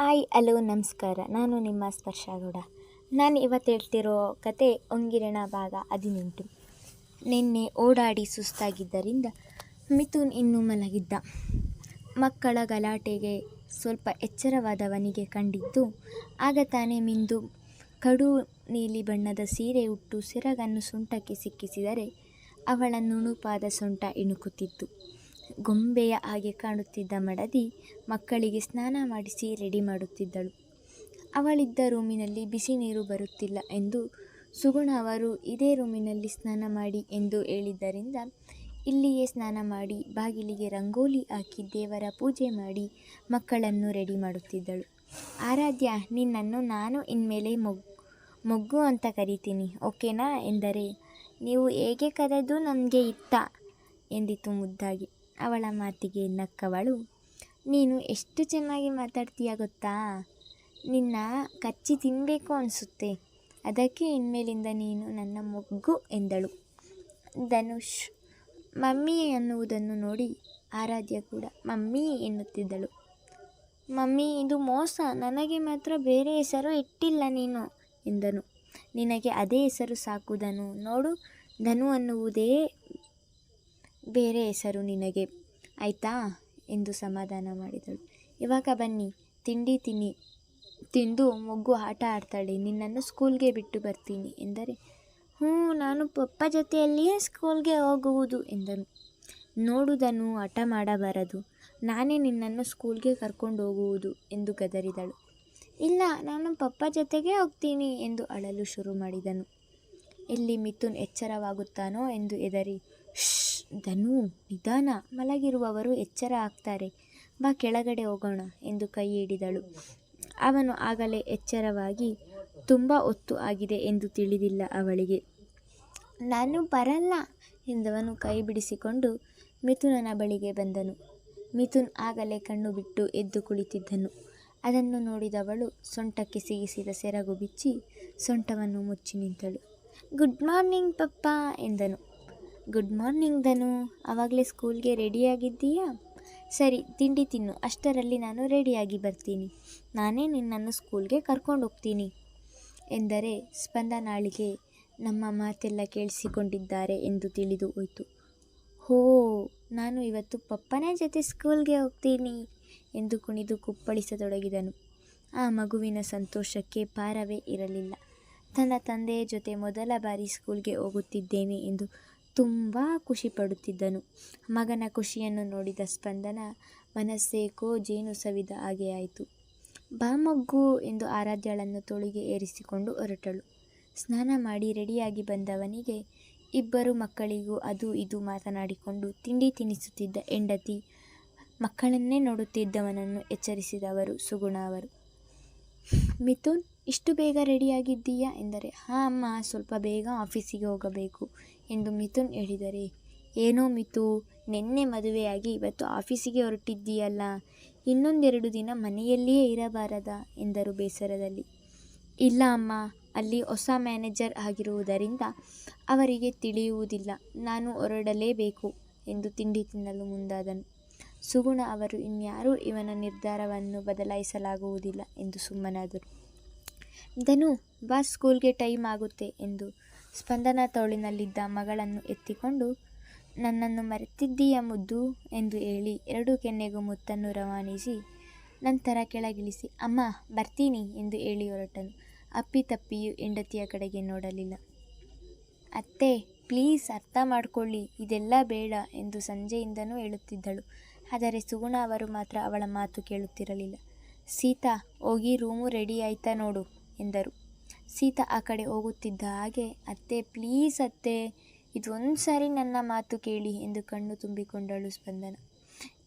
Hi, hello, ನಮಸ್ಕಾರ. ನಾನು ನಿಮ್ಮ ಸ್ಪರ್ಶಗೌಡ ನಾನು ಇವತ್ತು ಹೇಳ್ತಿರೋ ಕತೆ ಒಂಗಿರಣ ಭಾಗ ಹದಿನೆಂಟು. ನಿನ್ನೆ ಓಡಾಡಿ ಸುಸ್ತಾಗಿದ್ದರಿಂದ ಮಿಥುನ್ ಇನ್ನೂ ಮಲಗಿದ್ದ. ಮಕ್ಕಳ ಗಲಾಟೆಗೆ ಸ್ವಲ್ಪ ಎಚ್ಚರವಾದವನಿಗೆ ಕಂಡಿದ್ದು, ಆಗ ತಾನೇ ಮಿಂದು ಕಡು ನೀಲಿ ಬಣ್ಣದ ಸೀರೆ ಉಟ್ಟು ಸಿರಗನ್ನು ಸೊಂಟಕ್ಕೆ ಸಿಕ್ಕಿಸಿದರೆ ಅವಳ ನುಣುಪಾದ ಸೊಂಟ ಇಣುಕುತ್ತಿತ್ತು. ಗೊಂಬೆಯ ಹಾಗೆ ಕಾಣುತ್ತಿದ್ದ ಮಡದಿ ಮಕ್ಕಳಿಗೆ ಸ್ನಾನ ಮಾಡಿಸಿ ರೆಡಿ ಮಾಡುತ್ತಿದ್ದಳು. ಅವಳಿದ್ದ ರೂಮಿನಲ್ಲಿ ಬಿಸಿ ನೀರು ಬರುತ್ತಿಲ್ಲ ಎಂದು ಸುಗುಣ ಅವರು ಇದೇ ರೂಮಿನಲ್ಲಿ ಸ್ನಾನ ಮಾಡಿ ಎಂದು ಹೇಳಿದ್ದರಿಂದ ಇಲ್ಲಿಯೇ ಸ್ನಾನ ಮಾಡಿ ಬಾಗಿಲಿಗೆ ರಂಗೋಲಿ ಹಾಕಿ ದೇವರ ಪೂಜೆ ಮಾಡಿ ಮಕ್ಕಳನ್ನು ರೆಡಿ ಮಾಡುತ್ತಿದ್ದಳು. ಆರಾಧ್ಯ, ನಿನ್ನನ್ನು ನಾನು ಇನ್ಮೇಲೆ ಮೊಗ್, ಮೊಗ್ಗು ಅಂತ ಕರಿತೀನಿ, ಓಕೆನಾ? ಎಂದರೆ, ನೀವು ಹೇಗೆ ಕರೆದು ನನಗೆ ಇತ್ತ? ಎಂದಿತು ಮುದ್ದಾಗಿ. ಅವಳ ಮಾತಿಗೆ ನಕ್ಕವಳು, ನೀನು ಎಷ್ಟು ಚೆನ್ನಾಗಿ ಮಾತಾಡ್ತೀಯ ಗೊತ್ತಾ? ನಿನ್ನ ಕಚ್ಚಿ ತಿನ್ನಬೇಕು ಅನಿಸುತ್ತೆ. ಅದಕ್ಕೆ ಇನ್ಮೇಲಿಂದ ನೀನು ನನ್ನ ಮೊಗ್ಗು ಎಂದಳು. ಧನುಷ್, ಮಮ್ಮಿ ಅನ್ನುವುದನ್ನು ನೋಡಿ ಆರಾಧ್ಯ ಕೂಡ ಮಮ್ಮಿ ಎನ್ನುತ್ತಿದ್ದಳು. ಮಮ್ಮಿ, ಇದು ಮೋಸ. ನನಗೆ ಮಾತ್ರ ಬೇರೆ ಹೆಸರು ಇಟ್ಟಿಲ್ಲ ನೀನು ಎಂದನು. ನಿನಗೆ ಅದೇ ಹೆಸರು ಸಾಕುದನು ನೋಡು, ಧನು ಅನ್ನುವುದೇ ಬೇರೆ ಹೆಸರು ನಿನಗೆ. ಆಯಿತಾ? ಎಂದು ಸಮಾಧಾನ ಮಾಡಿದಳು. ಇವಾಗ ಬನ್ನಿ. ತಿಂಡಿ ತಿನ್ನಿ. ತಿಂದು ಮೊಗ್ಗು ಆಟ ಆಡ್ತಾಳೆ. ನಿನ್ನನ್ನು ಸ್ಕೂಲ್ಗೆ ಬಿಟ್ಟು ಬರ್ತೀನಿ ಎಂದರೆ, ಹ್ಞೂ, ನಾನು ಪಪ್ಪ ಜೊತೆಯಲ್ಲಿಯೇ ಸ್ಕೂಲ್ಗೆ ಹೋಗುವುದು ಎಂದನು. ನೋಡುವುದನ್ನು ಹಠ ಮಾಡಬಾರದು. ನಾನೇ ನಿನ್ನನ್ನು ಸ್ಕೂಲ್ಗೆ ಕರ್ಕೊಂಡು ಹೋಗುವುದು ಎಂದು ಗದರಿದಳು. ಇಲ್ಲ, ನಾನು ಪಪ್ಪ ಜೊತೆಗೆ ಹೋಗ್ತೀನಿ ಎಂದು ಅಳಲು ಶುರು ಮಾಡಿದನು. ಎಲ್ಲಿ ಮಿಥುನ್ ಎಚ್ಚರವಾಗುತ್ತಾನೋ ಎಂದು ಎದರಿ ಶ್ ಧನು ನಿಧಾನ ಮಲಗಿರುವವರು ಎಚ್ಚರ ಆಗ್ತಾರೆ. ಬಾ, ಕೆಳಗಡೆ ಹೋಗೋಣ ಎಂದು ಕೈ ಹಿಡಿದಳು. ಅವನು ಆಗಲೇ ಎಚ್ಚರವಾಗಿ, ತುಂಬ ಹೊತ್ತು ಆಗಿದೆ ಎಂದು ತಿಳಿದಿಲ್ಲ ಅವಳಿಗೆ. ನಾನು ಬರಲ್ಲ ಎಂದವನು ಕೈ ಬಿಡಿಸಿಕೊಂಡು ಮಿಥುನನ ಬಳಿಗೆ ಬಂದನು. ಮಿಥುನ್ ಆಗಲೇ ಕಣ್ಣು ಬಿಟ್ಟು ಎದ್ದು ಕುಳಿತಿದ್ದನು. ಅದನ್ನು ನೋಡಿದವಳು ಸೊಂಟಕ್ಕೆ ಸಿಗಿಸಿದ ಸೆರಗು ಬಿಚ್ಚಿ ಸೊಂಟವನ್ನು ಮುಚ್ಚಿ ನಿಂತಳು. ಗುಡ್ ಮಾರ್ನಿಂಗ್ ಪಪ್ಪ ಎಂದನು. ಗುಡ್ ಮಾರ್ನಿಂಗ್ ಧನು ಆವಾಗಲೇ ಸ್ಕೂಲ್ಗೆ ರೆಡಿಯಾಗಿದ್ದೀಯಾ? ಸರಿ, ತಿಂಡಿ ತಿನ್ನು. ಅಷ್ಟರಲ್ಲಿ ನಾನು ರೆಡಿಯಾಗಿ ಬರ್ತೀನಿ. ನಾನೇ ನಿನ್ನನ್ನು ಸ್ಕೂಲ್ಗೆ ಕರ್ಕೊಂಡು ಹೋಗ್ತೀನಿ. ಎಂದರೆ ಸ್ಪಂದನಾಳಿಗೆ ನಮ್ಮ ಮಾತೆಲ್ಲ ಕೇಳಿಸಿಕೊಂಡಿದ್ದಾರೆ ಎಂದು ತಿಳಿದು ಹೋಯಿತು. ಹೋ, ನಾನು ಇವತ್ತು ಪಪ್ಪನ ಜೊತೆ ಸ್ಕೂಲ್ಗೆ ಹೋಗ್ತೀನಿ ಎಂದು ಕುಣಿದು ಕುಪ್ಪಳಿಸತೊಡಗಿದನು. ಆ ಮಗುವಿನ ಸಂತೋಷಕ್ಕೆ ಪಾರವೇ ಇರಲಿಲ್ಲ. ತನ್ನ ತಂದೆಯ ಜೊತೆ ಮೊದಲ ಬಾರಿ ಸ್ಕೂಲ್ಗೆ ಹೋಗುತ್ತಿದ್ದೇನೆ ಎಂದು ತುಂಬ ಖುಷಿಪಡುತ್ತಿದ್ದನು ಮಗನ ಖುಷಿಯನ್ನು ನೋಡಿದ ಸ್ಪಂದನ ಮನಸ್ಸೇಕೋ ಜೇನು ಸವಿದ ಹಾಗೆ ಆಯಿತು. ಬಾಮಗ್ಗು ಎಂದು ಆರಾಧ್ಯಳನ್ನು ತೋಳಿಗೆ ಏರಿಸಿಕೊಂಡು ಹೊರಟಳು. ಸ್ನಾನ ಮಾಡಿ ರೆಡಿಯಾಗಿ ಬಂದವನಿಗೆ ಇಬ್ಬರು ಮಕ್ಕಳಿಗೂ ಅದು ಇದು ಮಾತನಾಡಿಕೊಂಡು ತಿಂಡಿ ತಿನ್ನಿಸುತ್ತಿದ್ದ ಹೆಂಡತಿ ಮಕ್ಕಳನ್ನೇ ನೋಡುತ್ತಿದ್ದವನನ್ನು ಎಚ್ಚರಿಸಿದವರು ಸುಗುಣ ಅವರು. ಮಿಥುನ್ ಇಷ್ಟು ಬೇಗ ರೆಡಿಯಾಗಿದ್ದೀಯಾ? ಎಂದರೆ, ಹಾಂ, ಅಮ್ಮ, ಸ್ವಲ್ಪ ಬೇಗ ಆಫೀಸಿಗೆ ಹೋಗಬೇಕು ಎಂದು ಮಿಥುನ್ ಹೇಳಿದರೆ. ಏನೋ ಮಿತು ನಿನ್ನೆ ಮದುವೆಯಾಗಿ ಇವತ್ತು ಆಫೀಸಿಗೆ ಹೊರಟಿದ್ದೀಯಲ್ಲ, ಇನ್ನೊಂದೆರಡು ದಿನ ಮನೆಯಲ್ಲಿಯೇ ಇರಬಾರದ? ಎಂದರು ಬೇಸರದಲ್ಲಿ. ಇಲ್ಲ, ಅಮ್ಮ, ಅಲ್ಲಿ ಹೊಸ ಮ್ಯಾನೇಜರ್ ಆಗಿರುವುದರಿಂದ ಅವರಿಗೆ ತಿಳಿಯುವುದಿಲ್ಲ. ನಾನು ಹೊರಡಲೇಬೇಕು ಎಂದು ತಿಂಡಿ ತಿನ್ನಲು ಮುಂದಾದನು. ಸುಗುಣ ಅವರು ಇನ್ಯಾರೂ ಇವನ ನಿರ್ಧಾರವನ್ನು ಬದಲಾಯಿಸಲಾಗುವುದಿಲ್ಲ ಎಂದು ಸುಮ್ಮನಾದರು. ಧನು, ಬಾ, ಸ್ಕೂಲ್ಗೆ ಟೈಮ್ ಆಗುತ್ತೆ ಎಂದು ಸ್ಪಂದನ ತೋಳಿನಲ್ಲಿದ್ದ ಮಗಳನ್ನು ಎತ್ತಿಕೊಂಡು, ನನ್ನನ್ನು ಮರೆತಿದ್ದೀಯ ಮುದ್ದು ಎಂದು ಹೇಳಿ ಎರಡು ಕೆನ್ನೆಗೂ ಮುತ್ತನ್ನು ರವಾನಿಸಿ, ನಂತರ ಕೆಳಗಿಳಿಸಿ, ಅಮ್ಮ, ಬರ್ತೀನಿ ಎಂದು ಹೇಳಿ ಹೊರಟನು. ಅಪ್ಪಿತಪ್ಪಿಯು ಹೆಂಡತಿಯ ಕಡೆಗೆ ನೋಡಲಿಲ್ಲ. ಅತ್ತೆ, ಪ್ಲೀಸ್ ಅರ್ಥ ಮಾಡಿಕೊಳ್ಳಿ, ಇದೆಲ್ಲ ಬೇಡ ಎಂದು ಸಂಜೆಯಿಂದನೂ ಹೇಳುತ್ತಿದ್ದಳು. ಆದರೆ ಸುಗುಣ ಅವರು ಮಾತ್ರ ಅವಳ ಮಾತು ಕೇಳುತ್ತಿರಲಿಲ್ಲ. ಸೀತಾ, ಹೋಗಿ ರೂಮು ರೆಡಿ ಆಯ್ತಾ ನೋಡು. ಎಂದರು. ಸೀತಾ ಆ ಕಡೆ ಹೋಗುತ್ತಿದ್ದ ಹಾಗೆ, ಅತ್ತೆ ಪ್ಲೀಸ್ ಅತ್ತೆ ಇದೊಂದು ಸಾರಿ ನನ್ನ ಮಾತು ಕೇಳಿ ಎಂದು ಕಣ್ಣು ತುಂಬಿಕೊಂಡಳು ಸ್ಪಂದನ.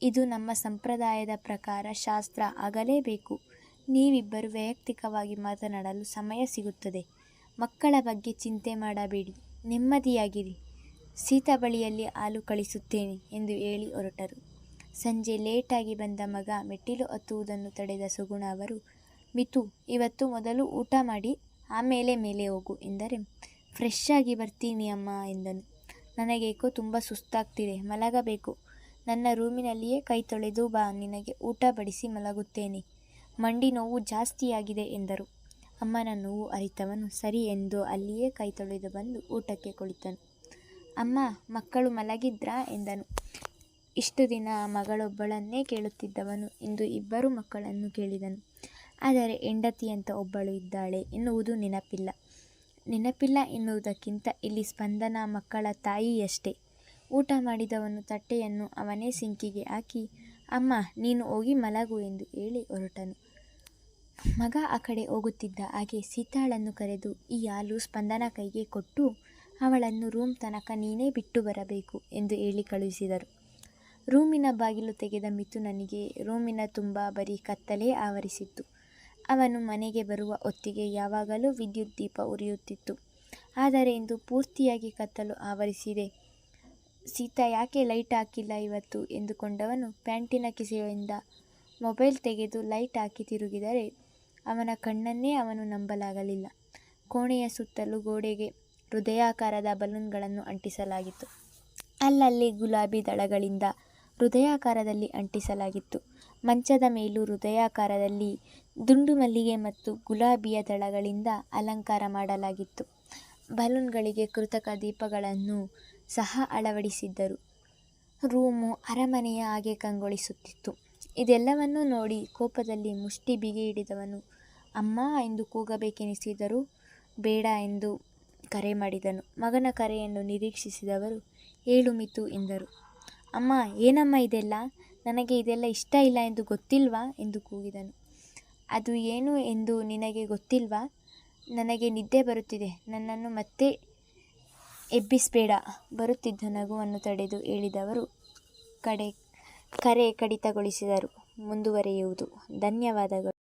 ಇದು ನಮ್ಮ ಸಂಪ್ರದಾಯದ ಪ್ರಕಾರ ಶಾಸ್ತ್ರ ಆಗಲೇಬೇಕು. ನೀವಿಬ್ಬರು ವೈಯಕ್ತಿಕವಾಗಿ ಮಾತನಾಡಲು ಸಮಯ ಸಿಗುತ್ತದೆ. ಮಕ್ಕಳ ಬಗ್ಗೆ ಚಿಂತೆ ಮಾಡಬೇಡಿ. ನೆಮ್ಮದಿಯಾಗಿರಿ. ಸೀತಾ ಬಳಿಯಲ್ಲಿ ಹಾಲು ಕಳಿಸುತ್ತೇನೆ ಎಂದು ಹೇಳಿ ಹೊರಟರು. ಸಂಜೆ ಲೇಟಾಗಿ ಬಂದ ಮಗ ಮೆಟ್ಟಿಲು ಹತ್ತುವುದನ್ನು ತಡೆದ ಸುಗುಣ ಅವರು ಮಿತು ಇವತ್ತು ಮೊದಲು ಊಟ ಮಾಡಿ, ಆಮೇಲೆ ಮೇಲೆ ಹೋಗು ಎಂದರೆ, ಫ್ರೆಶ್ ಆಗಿ ಬರ್ತೀನಿ ಅಮ್ಮ ಎಂದನು. ನನಗೇಕೋ ತುಂಬ ಸುಸ್ತಾಗ್ತಿದೆ, ಮಲಗಬೇಕು. ನನ್ನ ರೂಮಿನಲ್ಲಿಯೇ ಕೈ ತೊಳೆದು ಬಾ, ನಿನಗೆ ಊಟ ಬಡಿಸಿ ಮಲಗುತ್ತೇನೆ. ಮಂಡಿ ನೋವು ಜಾಸ್ತಿಯಾಗಿದೆ ಎಂದರು. ಅಮ್ಮನ ನೋವು ಅರಿತವನು. ಸರಿ ಎಂದು ಅಲ್ಲಿಯೇ ಕೈ ತೊಳೆದು ಬಂದು ಊಟಕ್ಕೆ ಕುಳಿತನು. ಅಮ್ಮ, ಮಕ್ಕಳು ಮಲಗಿದ್ರಾ? ಎಂದನು. ಇಷ್ಟು ದಿನ ಮಗಳೊಬ್ಬಳನ್ನೇ ಕೇಳುತ್ತಿದ್ದವನು. ಇಂದು ಇಬ್ಬರು ಮಕ್ಕಳನ್ನು ಕೇಳಿದನು. ಆದರೆ ಹೆಂಡತಿ ಅಂತ ಒಬ್ಬಳು ಇದ್ದಾಳೆ ಎನ್ನುವುದು ನೆನಪಿಲ್ಲ. ನೆನಪಿಲ್ಲ ಎನ್ನುವುದಕ್ಕಿಂತ ಇಲ್ಲಿ ಸ್ಪಂದನ ಮಕ್ಕಳ ತಾಯಿಯಷ್ಟೇ. ಊಟ ಮಾಡಿದವನು ತಟ್ಟೆಯನ್ನು ಅವನೇ ಸಿಂಕಿಗೆ ಹಾಕಿ, ಅಮ್ಮ, ನೀನು ಹೋಗಿ ಮಲಗು ಎಂದು ಹೇಳಿ ಹೊರಟನು. ಮಗ ಆ ಕಡೆ ಹೋಗುತ್ತಿದ್ದ ಹಾಗೆ ಸೀತಾಳನ್ನು ಕರೆದು ಈ ಹಾಲು ಸ್ಪಂದನ ಕೈಗೆ ಕೊಟ್ಟು, ಅವಳನ್ನು ರೂಮ್ ತನಕ ನೀನೇ ಬಿಟ್ಟು ಬರಬೇಕು ಎಂದು ಹೇಳಿ ಕಳುಹಿಸಿದರು. ರೂಮಿನ ಬಾಗಿಲು ತೆಗೆದ ಮಿಥುನನಿಗೆ ರೂಮಿನ ತುಂಬ ಬರೀ ಕತ್ತಲೇ ಆವರಿಸಿತ್ತು. ಅವನು ಮನೆಗೆ ಬರುವ ಹೊತ್ತಿಗೆ ಯಾವಾಗಲೂ ವಿದ್ಯುತ್ ದೀಪ ಉರಿಯುತ್ತಿತ್ತು. ಆದರೆ ಇಂದು ಪೂರ್ತಿಯಾಗಿ ಕತ್ತಲು ಆವರಿಸಿದೆ. ಸೀತಾ ಯಾಕೆ ಲೈಟ್ ಹಾಕಿಲ್ಲ ಇವತ್ತು ಎಂದುಕೊಂಡವನು ಪ್ಯಾಂಟಿನ ಕಿಸೆಯಿಂದ ಮೊಬೈಲ್ ತೆಗೆದು ಲೈಟ್ ಹಾಕಿ ತಿರುಗಿದರೆ ಅವನ ಕಣ್ಣನ್ನೇ ಅವನು ನಂಬಲಾಗಲಿಲ್ಲ. ಕೋಣೆಯ ಸುತ್ತಲೂ ಗೋಡೆಗೆ ಹೃದಯಾಕಾರದ ಬಲೂನ್ಗಳನ್ನು ಅಂಟಿಸಲಾಗಿತ್ತು. ಅಲ್ಲಲ್ಲಿ ಗುಲಾಬಿ ದಳಗಳಿಂದ ಹೃದಯಾಕಾರದಲ್ಲಿ ಅಂಟಿಸಲಾಗಿತ್ತು. ಮಂಚದ ಮೇಲೂ ಹೃದಯಾಕಾರದಲ್ಲಿ ದುಂಡು ಮಲ್ಲಿಗೆ ಮತ್ತು ಗುಲಾಬಿಯ ದಳಗಳಿಂದ ಅಲಂಕಾರ ಮಾಡಲಾಗಿತ್ತು. ಬಲೂನ್ಗಳಿಗೆ ಕೃತಕ ದೀಪಗಳನ್ನು ಸಹ ಅಳವಡಿಸಿದ್ದರು. ರೂಮು ಅರಮನೆಯ ಹಾಗೆ ಕಂಗೊಳಿಸುತ್ತಿತ್ತು. ಇದೆಲ್ಲವನ್ನೂ ನೋಡಿ ಕೋಪದಲ್ಲಿ ಮುಷ್ಟಿ ಬಿಗಿ ಹಿಡಿದವನು, ಅಮ್ಮ ಎಂದು ಕೂಗಬೇಕೆನಿಸಿದರು ಬೇಡ ಎಂದು ಕರೆ ಮಾಡಿದನು. ಮಗನ ಕರೆಯನ್ನು ನಿರೀಕ್ಷಿಸಿದವರು ಏಳು ಮಿತು ಎಂದರು. ಅಮ್ಮ, ಏನಮ್ಮ ಇದೆಲ್ಲ? ನನಗೆ ಇದೆಲ್ಲ ಇಷ್ಟ ಇಲ್ಲ ಎಂದು ಗೊತ್ತಿಲ್ವಾ? ಎಂದು ಕೂಗಿದನು. ಅದು ಏನು ಎಂದು ನಿನಗೆ ಗೊತ್ತಿಲ್ವಾ? ನನಗೆ ನಿದ್ದೆ ಬರುತ್ತಿದೆ. ನನ್ನನ್ನು ಮತ್ತೆ ಎಬ್ಬಿಸಬೇಡ. ಬರುತ್ತಿದ್ದ ನಗುವನ್ನು ತಡೆದು ಹೇಳಿದವರು ಕಡೆ, ಕರೆ ಕಡಿತಗೊಳಿಸಿದರು. ಮುಂದುವರೆಯುವುದು. ಧನ್ಯವಾದಗಳು.